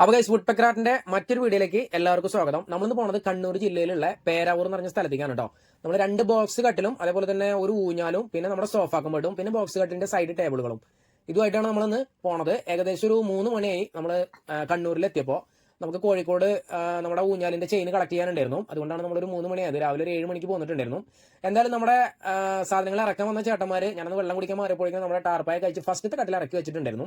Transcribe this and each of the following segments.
അപ്പൊ guys would പെക്രാറ്റിന്റെ മറ്റൊരു വീഡിയോയിലേക്ക് എല്ലാവർക്കും സ്വാഗതം. നമ്മളിന്ന് പോണത് കണ്ണൂർ ജില്ലയിലുള്ള പേരാവൂർ എന്ന് പറഞ്ഞ സ്ഥലത്തേക്കാണ് കേട്ടോ നമ്മൾ രണ്ട് ബോക്സ് കട്ടിലും അതേപോലെ തന്നെ ഒരു ഊഞ്ഞാലും പിന്നെ നമ്മുടെ സോഫാക്കും പെട്ടും പിന്നെ ബോക്സ് കട്ടിലിന്റെ സൈഡ് ടേബിളുകളും ഇതുമായിട്ടാണ് നമ്മളിന്ന് പോണത്. ഏകദേശം ഒരു മൂന്ന് മണിയായി നമ്മൾ കണ്ണൂരിൽ എത്തിയപ്പോൾ നമുക്ക് കോഴിക്കോട് നമ്മുടെ ഊഞ്ഞാലിന്റെ ചെയിൻ കളക്ട് ചെയ്യാനുണ്ടായിരുന്നു. അതുകൊണ്ടാണ് നമ്മളൊരു മൂന്ന് മണിയായത്. രാവിലെ ഒരു ഏഴ് മണിക്ക് പോന്നിട്ടുണ്ടായിരുന്നു. എന്തായാലും നമ്മുടെ സാധനങ്ങൾ ഇറക്കാൻ വന്ന ചേട്ടന്മാർ ഞാനത് വെള്ളം കുടിക്കാൻ മാറിയപ്പോഴേക്കും നമ്മുടെ ടാർപ്പായ കഴിച്ച് ഫസ്റ്റ് കട്ടിൽ ഇറക്കി വെച്ചിട്ടുണ്ടായിരുന്നു.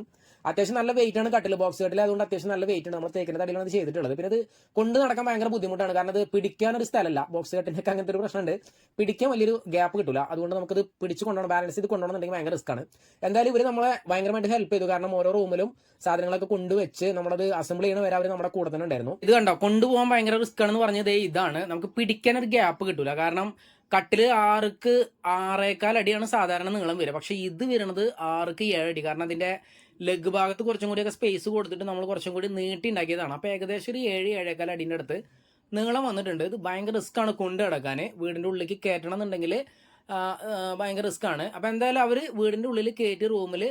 അത്യാവശ്യം നല്ല വെയിറ്റ് ആണ് കട്ടിൽ ബോക്സ് കട്ടിൽ അതുകൊണ്ട് അത്യാവശ്യം നല്ല വെയിറ്റ് ആണ് നമ്മൾ തേക്കുന്ന തടിയിലാണ് അത് ചെയ്തിട്ടുള്ളത്. പിന്നെ അത് കൊണ്ട് നടക്കാൻ ഭയങ്കര ബുദ്ധിമുട്ടാണ്. കാരണം അത് പിടിക്കാൻ ഒരു സ്ഥലമല്ല. ബോക്സ് കട്ടിനൊക്കെ അങ്ങനത്തെ ഒരു പ്രശ്നമുണ്ട്. പിടിക്കാൻ വലിയൊരു ഗ്യാപ്പ് കിട്ടില്ല അതുകൊണ്ട് നമുക്കത് പിടിച്ച് കൊണ്ടുപോകണം. ബാലൻസ് ചെയ്ത് കൊണ്ടുപോകണമെന്നുണ്ടെങ്കിൽ ഭയങ്കര റിസ്ക് ആണ്. എന്തായാലും ഇവർ നമ്മളെ ഭയങ്കരമായിട്ട് ഹെൽപ്പ് ചെയ്തു. കാരണം ഓരോ റൂമിലും സാധനങ്ങളൊക്കെ കൊണ്ടുവച്ച് നമ്മളത് അസംബിൾ ചെയ്യണ വരെ അവർ നമ്മുടെ കൂടെ തന്നെ ഉണ്ടായിരുന്നു. ഇത് കണ്ടോ? കൊണ്ടുപോകാൻ ഭയങ്കര റിസ്ക് ആണെന്ന് പറഞ്ഞത് ഇതാണ്. നമുക്ക് പിടിക്കാൻ ഒരു ഗ്യാപ്പ് കിട്ടൂല. കാരണം കട്ടിൽ ആർക്ക് ആറേക്കാൽ അടിയാണ് സാധാരണ നീളം വരിക. പക്ഷെ ഇത് വരുന്നത് ആർക്ക് ഏഴ് അടി. കാരണം അതിന്റെ ലെഗ് ഭാഗത്ത് കുറച്ചും കൂടിയൊക്കെ സ്പേസ് കൊടുത്തിട്ട് നമ്മൾ കുറച്ചും കൂടി നീട്ടി ഉണ്ടാക്കിയതാണ്. അപ്പോൾ ഏകദേശം ഒരു ഏഴ് ഏഴേക്കാൽ അടിന്റെ അടുത്ത് നീളം വന്നിട്ടുണ്ട്. ഇത് ഭയങ്കര റിസ്ക് കൊണ്ടു കിടക്കാൻ വീടിന്റെ ഉള്ളിലേക്ക് കയറ്റണം എന്നുണ്ടെങ്കിൽ ഭയങ്കര ആണ്. അപ്പോൾ എന്തായാലും അവർ വീടിന്റെ ഉള്ളിൽ കയറ്റി റൂമിൽ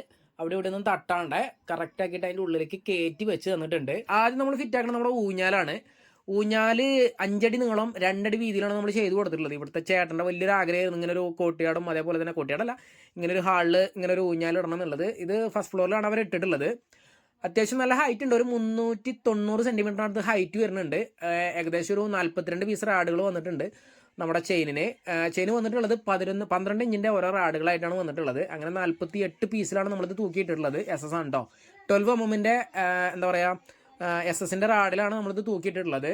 അവിടെ ഇവിടെ ഒന്നും തട്ടാണ്ട് കറക്റ്റ് ആക്കിയിട്ട് അതിന്റെ ഉള്ളിലേക്ക് കയറ്റി വെച്ച് തന്നിട്ടുണ്ട്. ആദ്യം നമ്മൾ ഫിറ്റ് ആക്കുന്നത് നമ്മുടെ ഊഞ്ഞാലാണ്. ഊഞ്ഞാൽ അഞ്ചടി നീളം രണ്ടടി വീതിയിലാണ് നമ്മൾ ചെയ്തു കൊടുത്തിട്ടുള്ളത്. ഇവിടുത്തെ ചേട്ടന്റെ വലിയൊരു ആഗ്രഹമായിരുന്നു. ഇങ്ങനെ ഒരു കോട്ടിയാടും അതേപോലെ തന്നെ കോട്ടിയാടല്ല ഇങ്ങനെ ഒരു ഹാളിൽ ഇങ്ങനെ ഒരു ഊഞ്ഞാൽ ഇടണം എന്നുള്ളത്. ഇത് ഫസ്റ്റ് ഫ്ലോറിലാണ് അവർ ഇട്ടിട്ടുള്ളത്. അത്യാവശ്യം നല്ല ഹൈറ്റ് ഉണ്ട്. ഒരു മുന്നൂറ്റി തൊണ്ണൂറ് സെന്റിമീറ്ററിനടുത്ത് ഹൈറ്റ് വരുന്നുണ്ട്. ഏകദേശം ഒരു നാൽപ്പത്തിരണ്ട് പീസ് റാഡുകൾ വന്നിട്ടുണ്ട്. നമ്മുടെ ചെയിനിന്. ചെയിൻ വന്നിട്ടുള്ളത് പതിനൊന്ന് പന്ത്രണ്ട് ഇഞ്ചിന്റെ ഓരോ റാഡുകളായിട്ടാണ് വന്നിട്ടുള്ളത്. അങ്ങനെ നാൽപ്പത്തി എട്ട് പീസിലാണ് നമ്മളിത് തൂക്കിയിട്ടുള്ളത് എസ് എസ് ആണ് കേട്ടോ ട്വൽവ് എം എമ്മിന്റെ എന്താ പറയുക എസ് എസിന്റെ റാഡിലാണ് നമ്മളിത് തൂക്കിയിട്ടിട്ടുള്ളത്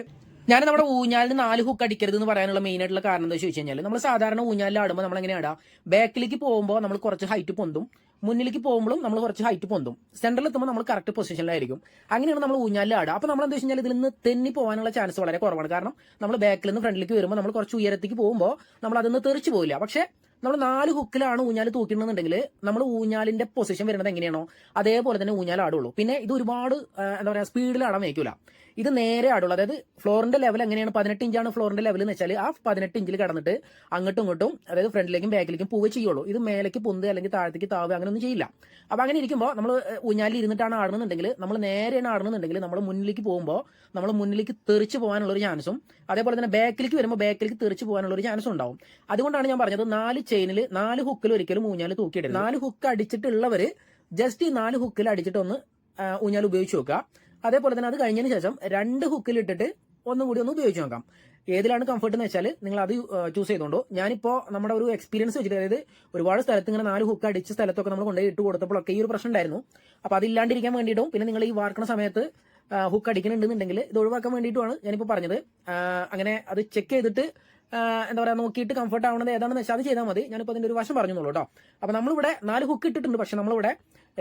ഞാൻ നമ്മുടെ ഊഞ്ഞാലിന് നാല് ഹുക്ക് അടിക്കരുത് എന്ന് പറയാനുള്ള മെയിൻ ആയിട്ടുള്ള കാരണം എന്താ ചോദിച്ചു കഴിഞ്ഞാൽ നമ്മൾ സാധാരണ ഊഞ്ഞാലിൽ ആടുമ്പോൾ നമ്മൾ എങ്ങനെ ആടാം ബാക്കിലേക്ക് പോകുമ്പോൾ നമ്മൾ കുറച്ച് ഹൈറ്റ് പൊന്തും മുന്നിലേക്ക് പോകുമ്പോഴും നമ്മൾ കുറച്ച് ഹൈറ്റ് പൊന്തും. സെന്ററിൽ എത്തുമ്പോൾ നമ്മൾ കറക്റ്റ് പൊസിഷനിലായിരിക്കും അങ്ങനെയാണ് നമ്മൾ ഊഞ്ഞാലിൽ ആടുക. അപ്പോൾ നമ്മൾ എന്താ വെച്ച് കഴിഞ്ഞാൽ ഇതിൽ നിന്ന് തെന്നി പോകാനുള്ള ചാൻസ് വളരെ കുറവാണ്. കാരണം നമ്മൾ ബാക്കിൽ നിന്ന് ഫ്രണ്ടിലേക്ക് വരുമ്പോൾ നമ്മൾ കുറച്ച് ഉയരത്തേക്ക് പോകുമ്പോൾ നമ്മൾ അതിൽ നിന്ന് തെറിച്ച് പോകില്ല പക്ഷേ നമ്മൾ നാല് ഹുക്കിലാണ് ഊഞ്ഞാൽ തൂക്കിയിട്ടുണ്ടെന്നുണ്ടെങ്കിൽ നമ്മൾ ഊഞ്ഞാലിന്റെ പൊസിഷൻ വരുന്നത് എങ്ങനെയാണോ അതേപോലെ തന്നെ ഊഞ്ഞാൽ ആടുള്ളൂ. പിന്നെ ഇത് ഒരുപാട് എന്താ പറയുക സ്പീഡിൽ ആടാൻ വയ്ക്കൂല. ഇത് നേരെ ആടുള്ളൂ. അതായത് ഫ്ലോറിന്റെ ലെവൽ എങ്ങനെയാണ്? പതിനെട്ട് ഇഞ്ചാണ് ഫ്ലോറിന്റെ ലെവൽ എന്ന് വെച്ചാൽ ആ പതിനെട്ട് ഇഞ്ചിൽ കടന്നിട്ട് അങ്ങോട്ടും ഇങ്ങോട്ടും അതായത് ഫ്രണ്ടിലേക്കും ബാക്കിലേക്കും പൂവ് ചെയ്യുള്ളൂ. ഇത് മേലേക്ക് പൊന്ത് അല്ലെങ്കിൽ താഴത്തേക്ക് താവുക അങ്ങനെ ഒന്നും ചെയ്യില്ല. അപ്പൊ അങ്ങനെ ഇരിക്കുമ്പോൾ നമ്മൾ ഊഞ്ഞാലിൽ ഇരുന്നിട്ടാണ് ആടുന്നുണ്ടെങ്കിൽ നമ്മൾ നേരെയാണ് ആടുന്നുണ്ടെങ്കിൽ നമ്മൾ മുന്നിലേക്ക് പോകുമ്പോൾ നമ്മൾ മുന്നിലേക്ക് തെറിച്ച് പോകാനുള്ള ഒരു ചാൻസും അതേപോലെ തന്നെ ബാക്കിലേക്ക് വരുമ്പോൾ ബാക്കിലേക്ക് തെറിച്ച് പോകാനുള്ള ഒരു ചാൻസും ഉണ്ടാവും. അതുകൊണ്ടാണ് ഞാൻ പറഞ്ഞത് നാല് ചെയിനിൽ നാല് ഹുക്കിൽ ഒരിക്കലും ഊഞ്ഞാൽ തൂക്കിയിട്ടില്ല നാല് ഹുക്ക് അടിച്ചിട്ടുള്ളവര് ജസ്റ്റ് ഈ നാല് ഹുക്കിൽ അടിച്ചിട്ടൊന്ന് ഒന്ന് ഊഞ്ഞാൽ ഉപയോഗിച്ച് നോക്കുക. അതേപോലെ തന്നെ അത് കഴിഞ്ഞതിന് ശേഷം രണ്ട് ഹുക്കിൽ ഇട്ടിട്ട് ഒന്നും കൂടി ഒന്ന് ഉപയോഗിച്ച് നോക്കാം. ഏതിലാണ് കംഫർട്ട് എന്ന് വെച്ചാൽ നിങ്ങൾ അത് ചൂസ് ചെയ്തോണ്ടോ. ഞാനിപ്പോൾ നമ്മുടെ ഒരു എക്സ്പീരിയൻസ് വെച്ചിട്ട് അതായത് ഒരുപാട് സ്ഥലത്ത് ഇങ്ങനെ നാല് ഹുക്ക് അടിച്ച സ്ഥലത്തൊക്കെ നമ്മൾ കൊണ്ടുപോയി ഇട്ട് കൊടുത്തപ്പോഴൊക്കെ ഈ ഒരു പ്രശ്നം ഉണ്ടായിരുന്നു. അപ്പോൾ അതില്ലാണ്ടിരിക്കാൻ വേണ്ടിയിട്ടും പിന്നെ നിങ്ങൾ ഈ വാർക്കണ സമയത്ത് ഹുക്ക് അടിക്കുന്നുണ്ടെന്നുണ്ടെങ്കിൽ ഇത് ഒഴിവാക്കാൻ വേണ്ടിയിട്ടുമാണ് ഞാനിപ്പോൾ പറഞ്ഞത്. അങ്ങനെ അത് ചെക്ക് ചെയ്തിട്ട് എന്താ പറയുക നോക്കിയിട്ട് കംഫർട്ട് ആവുന്നത് ഏതാണെന്ന് വെച്ചാൽ അത് ചെയ്താൽ മതി. ഞാനിപ്പോൾ അതിന്റെ ഒരു വശം പറഞ്ഞോളൂ കേട്ടോ അപ്പോൾ നമ്മളിവിടെ നാല് ഹുക്ക് ഇട്ടിട്ടുണ്ട്. പക്ഷെ നമ്മളിവിടെ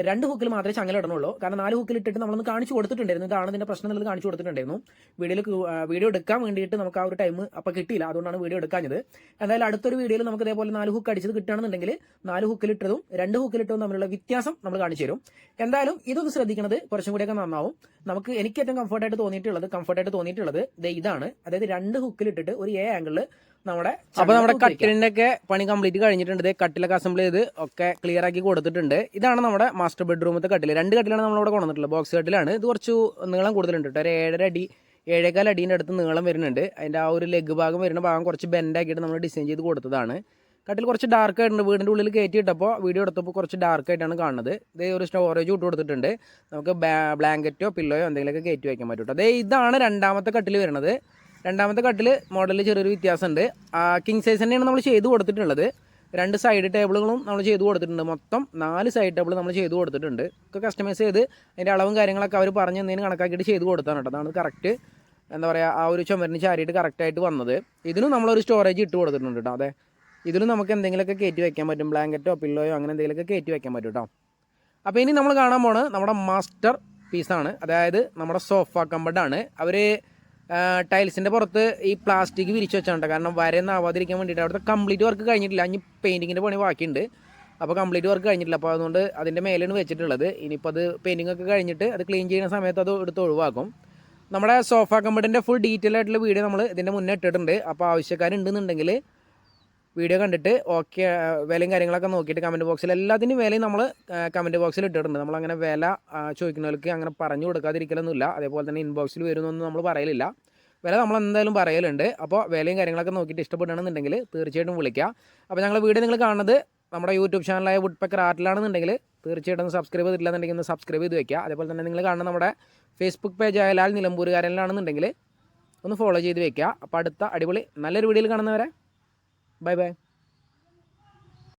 രണ്ട് ഹുക്കിൽ മാത്രമേ ചങ്ങല ഇടണുള്ളൂ. കാരണം നാല് ഹുക്കിൽ ഇട്ടിട്ട് നമ്മളൊന്ന് കാണിച്ചു കൊടുത്തിട്ടുണ്ടായിരുന്നു. ഇതാണ് ഇതിന്റെ പ്രശ്നം എന്നുള്ളത് കാണിച്ചു കൊടുത്തിട്ടുണ്ടായിരുന്നു. വീഡിയോയിൽ വീഡിയോ എടുക്കാൻ വേണ്ടിയിട്ട് നമുക്ക് ആ ഒരു ടൈം അപ്പോൾ കിട്ടിയില്ല. അതുകൊണ്ടാണ് വീഡിയോ എടുക്കാഞ്ഞത്. എന്തായാലും അടുത്തൊരു വീഡിയോയിൽ നമുക്ക് ഇതേപോലെ നാല് ഹുക്ക് അടിച്ചത് കിട്ടുകയാണെന്നുണ്ടെങ്കിൽ നാല് ഹുക്കിൽ ഇട്ടതും രണ്ട് ഹുക്കിൽ ഇട്ടതും തമ്മിലുള്ള വ്യത്യാസം നമ്മൾ കാണിച്ചു തരും. എന്തായാലും ഇതൊന്ന് ശ്രദ്ധിക്കുന്നത് കുറച്ചും കൂടിയൊക്കെ നന്നാവും. നമുക്ക് എനിക്ക് ഏറ്റവും കംഫർട്ടായിട്ട് തോന്നിയിട്ടുള്ളത് കംഫർട്ടായിട്ട് തോന്നിയിട്ടുള്ളത് ഇതാണ്. അതായത് രണ്ട് ഹുക്കിൽ ഇട്ടിട്ട് ഒരു എ ആംഗിളിൽ നമ്മുടെ അപ്പൊ നമ്മുടെ കട്ടിലിന്റെ ഒക്കെ പണി കംപ്ലീറ്റ് കഴിഞ്ഞിട്ടുണ്ട്. ദേ കട്ടിലൊക്കെ അസംബിൾ ചെയ്ത് ഒക്കെ ക്ലിയർ ആക്കി കൊടുത്തിട്ടുണ്ട്. ഇതാണ് നമ്മുടെ മാസ്റ്റർ ബെഡ്റൂമത്തെ കട്ടിൽ രണ്ട് കട്ടിലാണ് നമ്മൾ ഇവിടെ കൊണ്ടുവന്നിട്ടുള്ളത്. ബോക്സ് കട്ടിലാണ്. ഇത് കുറച്ച് നീളം കൂടുതലുണ്ട് കേട്ടോ. ഒരു ഏഴര അടി ഏഴേക്കാൽ അടീന്റെ അടുത്ത് നീളം വരുന്നുണ്ട്. അതിന്റെ ആ ഒരു ലെഗ് ഭാഗം വരുന്ന ഭാഗം കുറച്ച് ബെൻഡാക്കിയിട്ട് നമ്മൾ ഡിസൈൻ ചെയ്ത് കൊടുത്തതാണ്. കട്ടിൽ കുറച്ച് ഡാർക്ക് ആയിട്ടുണ്ട്. വീടിന്റെ ഉള്ളിൽ കയറ്റി ഇട്ടപ്പോൾ വീഡിയോ എടുത്തപ്പോൾ കുറച്ച് ഡാർക്ക് ആയിട്ടാണ് കാണുന്നത്. ഇതേ ഒരു സ്റ്റോറേജ് ഇട്ട് കൊടുത്തിട്ടുണ്ട്. നമുക്ക് ബ്ലാങ്കറ്റോ പില്ലോയോ എന്തെങ്കിലുമൊക്കെ കയറ്റി വയ്ക്കാൻ പറ്റും അതേ ഇതാണ് രണ്ടാമത്തെ കട്ടിൽ വരുന്നത്. രണ്ടാമത്തെ കട്ടിൽ മോഡലിൽ ചെറിയൊരു വ്യത്യാസമുണ്ട്. കിങ് സൈസ് തന്നെയാണ് നമ്മൾ ചെയ്ത് കൊടുത്തിട്ടുള്ളത്. രണ്ട് സൈഡ് ടേബിളുകളും നമ്മൾ ചെയ്ത് കൊടുത്തിട്ടുണ്ട്. മൊത്തം നാല് സൈഡ് ടേബിൾ നമ്മൾ ചെയ്ത് കൊടുത്തിട്ടുണ്ട്. ഒക്കെ കസ്റ്റമൈസ് ചെയ്ത് അതിന്റെ അളവും കാര്യങ്ങളൊക്കെ അവർ പറഞ്ഞ് എന്തെങ്കിലും കണക്കാക്കിയിട്ട് ചെയ്ത് കൊടുത്താണ് കേട്ടോ. അതാണ് കറക്റ്റ് എന്താ പറയുക ആ ഒരു ചുമരിന് ചാരിയിട്ട് കറക്റ്റായിട്ട് വന്നത്. ഇതിനും നമ്മളൊരു സ്റ്റോറേജ് ഇട്ട് കൊടുത്തിട്ടുണ്ട് കേട്ടോ. അതെ. ഇതിലും നമുക്ക് എന്തെങ്കിലുമൊക്കെ കയറ്റി വയ്ക്കാൻ പറ്റും. ബ്ലാങ്കറ്റോ പില്ലോയോ അങ്ങനെ എന്തെങ്കിലുമൊക്കെ കയറ്റി വയ്ക്കാൻ പറ്റും കേട്ടോ. അപ്പോൾ ഇനി നമ്മൾ കാണാൻ പോണത് നമ്മുടെ മാസ്റ്റർ പീസാണ് അതായത് നമ്മുടെ സോഫ കമ്പഡാണ് അവർ ടൈൽസിന്റെ പുറത്ത് ഈ പ്ലാസ്റ്റിക് വിരിച്ച് വെച്ചാണ് കാരണം വരയൊന്നും ആവാതിരിക്കാൻ വേണ്ടിയിട്ട് അവിടുത്തെ കംപ്ലീറ്റ് വർക്ക് കഴിഞ്ഞിട്ടില്ല. ഇനി പെയിന്റിങ്ങിന്റെ പണി ബാക്കിയുണ്ട്. അപ്പോൾ കംപ്ലീറ്റ് വർക്ക് കഴിഞ്ഞിട്ടില്ല. അപ്പോൾ അതുകൊണ്ട് അതിന്റെ മേലെയാണ് വെച്ചിട്ടുള്ളത്. ഇനിയിപ്പോൾ അത് പെയിന്റിംഗ് ഒക്കെ കഴിഞ്ഞിട്ട് അത് ക്ലീൻ ചെയ്യുന്ന സമയത്ത് അത് എടുത്ത് ഒഴിവാക്കും. നമ്മുടെ സോഫ കമ്പഡിന്റെ ഫുൾ ഡീറ്റെയിൽ ആയിട്ടുള്ള വീഡിയോ നമ്മൾ ഇതിന്റെ മുന്നേ ഇട്ടിട്ടുണ്ട്. അപ്പോൾ ആവശ്യക്കാരുണ്ടെന്നുണ്ടെങ്കിൽ വീഡിയോ കണ്ടിട്ട് ഓക്കെ വിലയും കാര്യങ്ങളൊക്കെ നോക്കിയിട്ട് കമന്റ് ബോക്സിൽ എല്ലാത്തിനും വിലയും നമ്മൾ കമന്റ് ബോക്സിൽ ഇട്ടിട്ടുണ്ട്. നമ്മളങ്ങനെ വില ചോദിക്കുന്നവർക്ക് അങ്ങനെ പറഞ്ഞു കൊടുക്കാതിരിക്കലൊന്നുമില്ല. അതേപോലെ തന്നെ ഇൻബോക്സിൽ വരുന്നൊന്നും നമ്മൾ പറയലില്ല. വില നമ്മൾ എന്തായാലും പറയലുണ്ട്. അപ്പോൾ വിലയും കാര്യങ്ങളൊക്കെ നോക്കിയിട്ട് ഇഷ്ടപ്പെടുകയാണെന്നുണ്ടെങ്കിൽ തീർച്ചയായിട്ടും വിളിക്കുക അപ്പോൾ ഞങ്ങൾ വീഡിയോ നിങ്ങൾ കാണുന്നത് നമ്മുടെ യൂട്യൂബ് ചാനലായ വുഡ് പെക്കർ ആർട്ടിലാണെന്നുണ്ടെങ്കിൽ തീർച്ചയായിട്ടും സബ്സ്ക്രൈബ് ചെയ്തിട്ടില്ലെന്നുണ്ടെങ്കിൽ ഒന്ന് സബ്സ്ക്രൈബ് ചെയ്ത് വയ്ക്കുക അതേപോലെ തന്നെ നിങ്ങൾ കാണുന്ന നമ്മുടെ ഫേസ്ബുക്ക് പേജ് ആയ ലാൽ നിലമ്പൂരുകാരനിലാണെന്നുണ്ടെങ്കിൽ ഒന്ന് ഫോളോ ചെയ്ത് വയ്ക്കുക അപ്പോൾ അടുത്ത അടിപൊളി നല്ലൊരു വീഡിയോയിൽ കാണുന്നവരെ বাই বাই